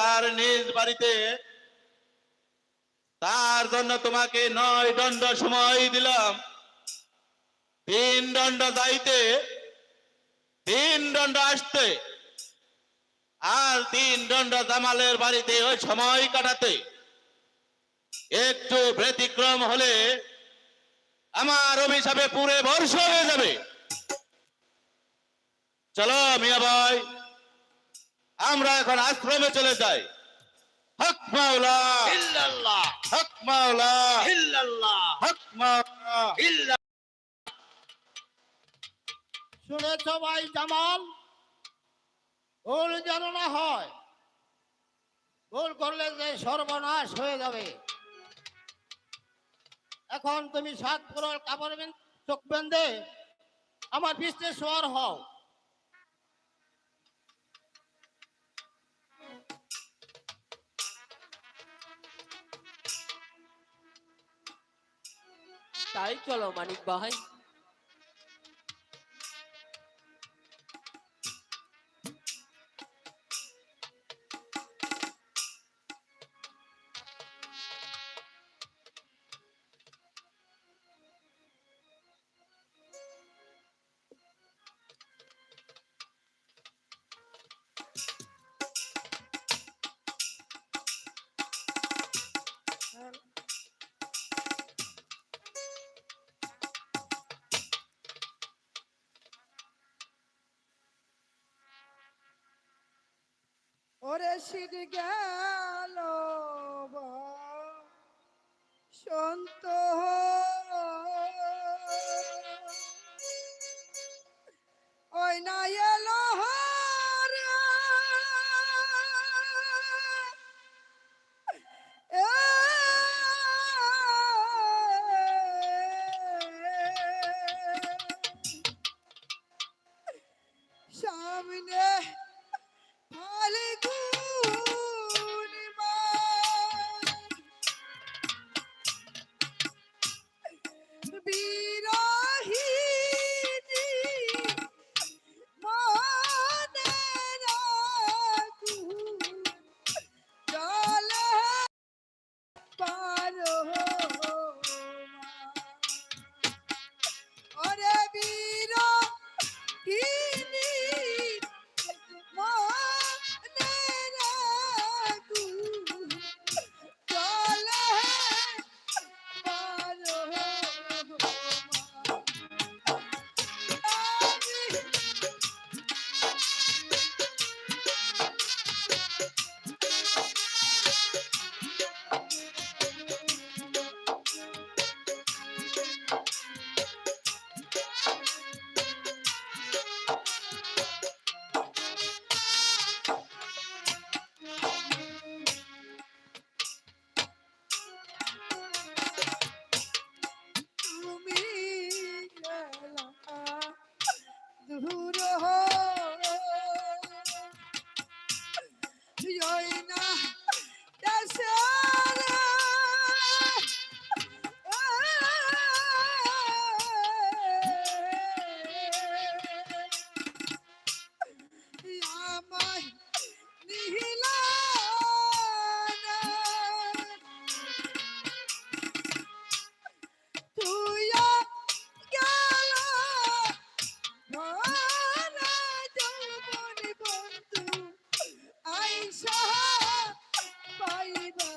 তার নিজ বাড়িতে, তার জন্য তোমাকে নয় দণ্ড সময় দিলাম। তিন দণ্ড যাইতে তিন দণ্ড আসতে, আর তিন দণ্ড জামালের বাড়িতে ওই সময় কাটাতে। একটু ব্যতিক্রম হলে আমার অভিশাপে পুরে বর্ষ হয়ে যাবে। চলো মিয়া ভাই। আমরা এখন আশ্রমে চলে যাই। হক মাওলা। ইল্লাল্লাহ। হক মাওলা। ইল্লাল্লাহ। হক মাওলা। ইল্লা শুনেছ ভাই জামাল? ভুল যেন না হয় ভুল করলে যে সর্বনাশ হয়ে যাবে। এখন তুমি সাত করোড় কাপড় বেন- চোখ বেঁধে আমার পিছনে শোয়ার হও। তাই চলো মানিক ভাই। ওরে সিট গেল সন্ত ওই না এলো সামনে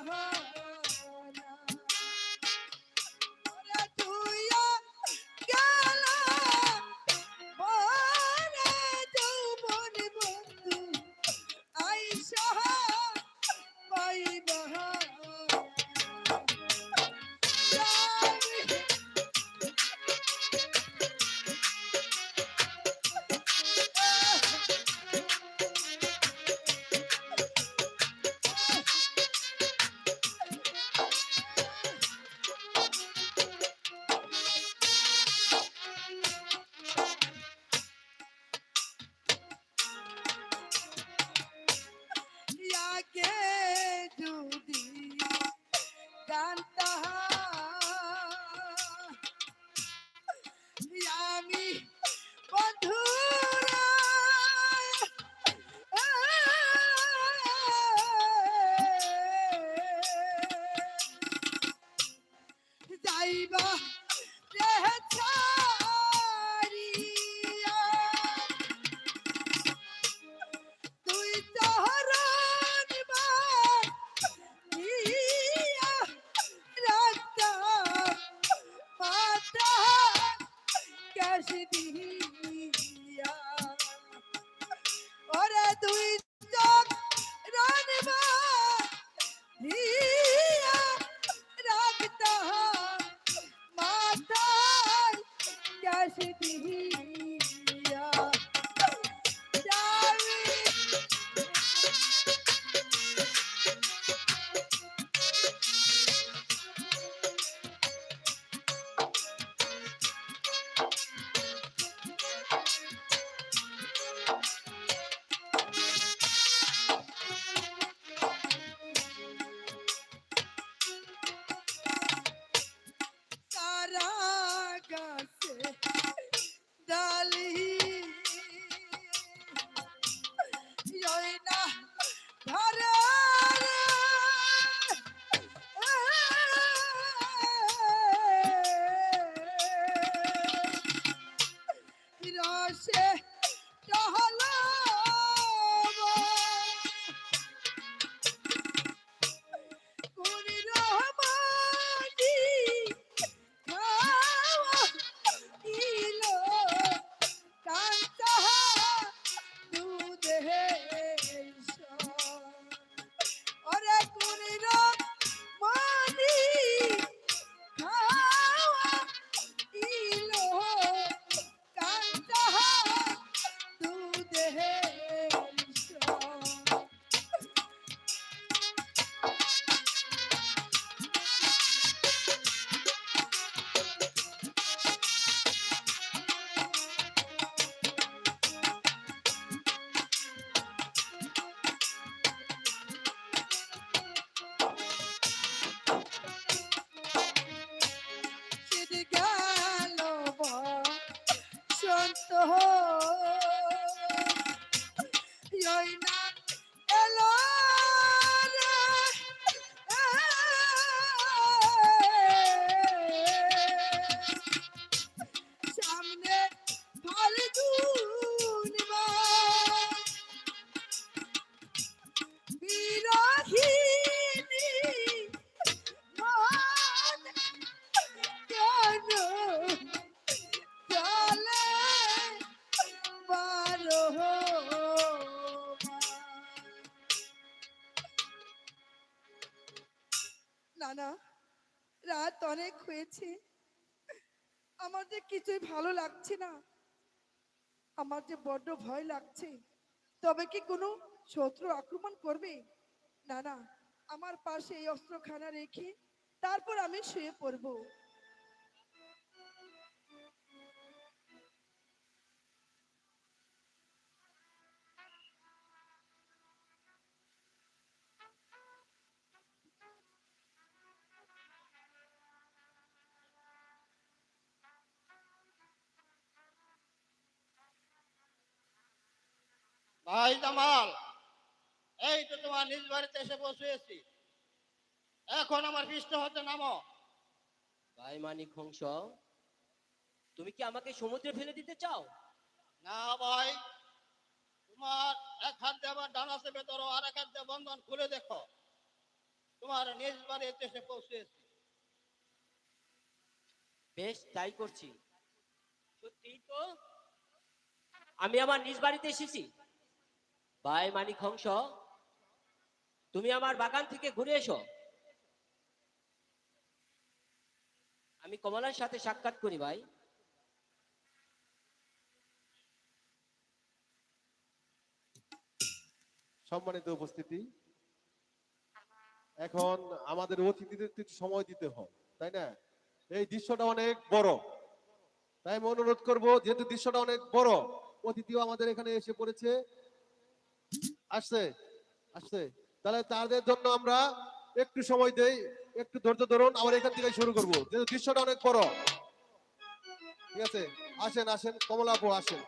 Bye-bye. পৃথিবী Amen. রাত অনেক হয়েছে। আমার যে কিছুই ভালো লাগছে না, আমার যে বড্ড ভয় লাগছে, তবে কি কোনো শত্রু আক্রমণ করবে? না না, আমার পাশে এই অস্ত্রখানা রেখে তারপর আমি শুয়ে পড়ব। ভাই জামাল এই তো তোমার নিজ বাড়িতে এসে বসেছি এখন আমার পৃষ্ঠ হতে নামো। ভাই মানিক হংস তুমি কি আমাকে সমুদ্রে ফেলে দিতে চাও? না ভাই তোমার এক হাত দিয়ে আমার ডান হাতে ভেতর আর এক হাত বন্ধন খুলে দেখো। তোমার নিজ বাড়িতে এসে পৌঁছেছি বেশ তাই করছি। সত্যি তো আমি আমার নিজ বাড়িতে এসেছি। ভাই মানিক হংস, তুমি আমার বাগান থেকে ঘুরে এসো। আমি কমলার সাথে সাক্ষাৎ করি ভাই। সম্মানিত উপস্থিতি। এখন আমাদের অতিথিদের একটু সময় দিতে হয়, তাই না? এই দৃশ্যটা অনেক বড়। তাই আমি অনুরোধ করব, যেহেতু দৃশ্যটা অনেক বড়, অতিথিও আমাদের এখানে এসে পড়েছে। আসছে আসছে। তাহলে তাদের জন্য আমরা একটু সময় দেই, একটু ধৈর্য ধরুন, আবার এখান থেকে শুরু করব। দৃশ্যটা অনেক বড়। ঠিক আছে? আসেন আসেন, কমলাপু, আসেন।